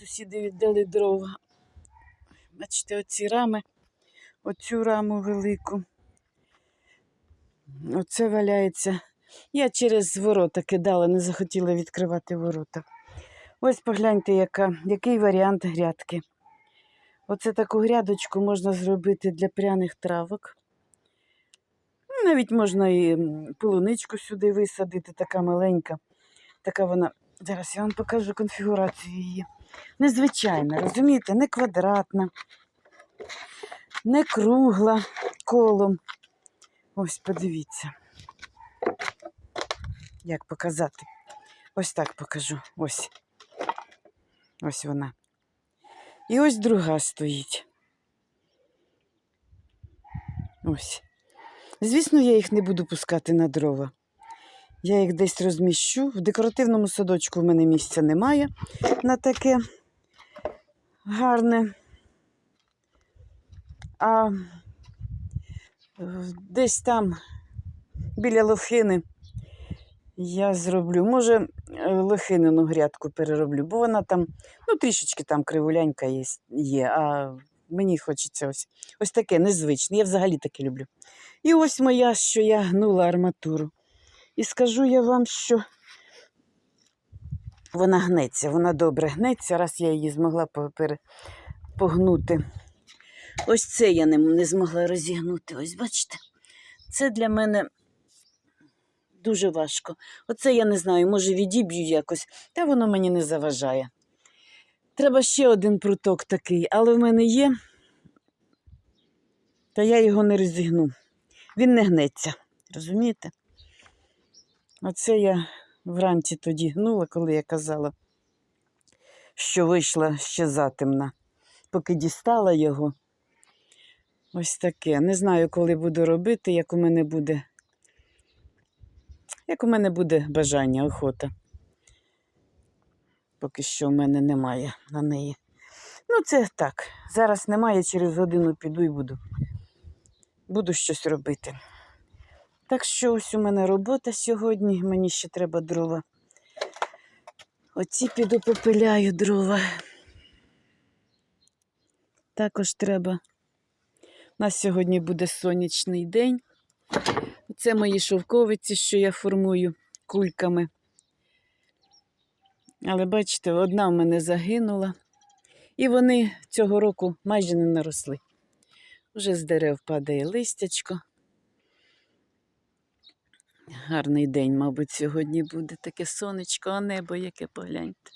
сусіди віддали дрова. Бачите, оці рами, оцю раму велику. Оце валяється. Я через ворота кидала, не захотіла відкривати ворота. Ось погляньте, яка, який варіант грядки. Оце таку грядочку можна зробити для пряних травок. Ну, Навіть можна і полуничку сюди висадити, така маленька. Така вона. Зараз я вам покажу конфігурацію її. Незвичайна, розумієте, не квадратна, не кругла колом. Ось подивіться. Як показати? Ось так покажу. Ось. Ось вона. І ось друга стоїть. Ось. Звісно, я їх не буду пускати на дрова. Я їх десь розміщу. В декоративному садочку в мене місця немає на таке гарне. А е, десь там біля лохини я зроблю. Може, е, лохинину грядку перероблю, бо вона там, ну, трішечки там кривулянька є, є а мені хочеться ось, ось таке незвичне. Я взагалі таке люблю. І ось моя, що я гнула арматуру. І скажу я вам, що вона гнеться, вона добре гнеться, раз я її змогла погнути. Ось це я не, не змогла розігнути. Ось бачите, це для мене дуже важко. Оце я не знаю, може відіб'ю якось, та воно мені не заважає. Треба ще один пруток такий, але в мене є, та я його не розігну. Він не гнеться, розумієте? Оце я вранці тоді гнула, коли я казала, що вийшла ще затемна. Поки дістала його. Ось таке. Не знаю, коли буду робити, як у мене буде. Як у мене буде бажання, охота. Поки що в мене немає на неї. Ну, це так. Зараз немає, через годину піду і буду. Буду щось робити. Так що ось у мене робота сьогодні, мені ще треба дрова. Оці піду попиляю дрова. Також треба. У нас сьогодні буде сонячний день. Це мої шовковиці, що я формую кульками. Але бачите, одна в мене загинула. І вони цього року майже не наросли. Уже з дерев падає листячко. Гарний день, мабуть, сьогодні буде таке сонечко, а небо яке погляньте.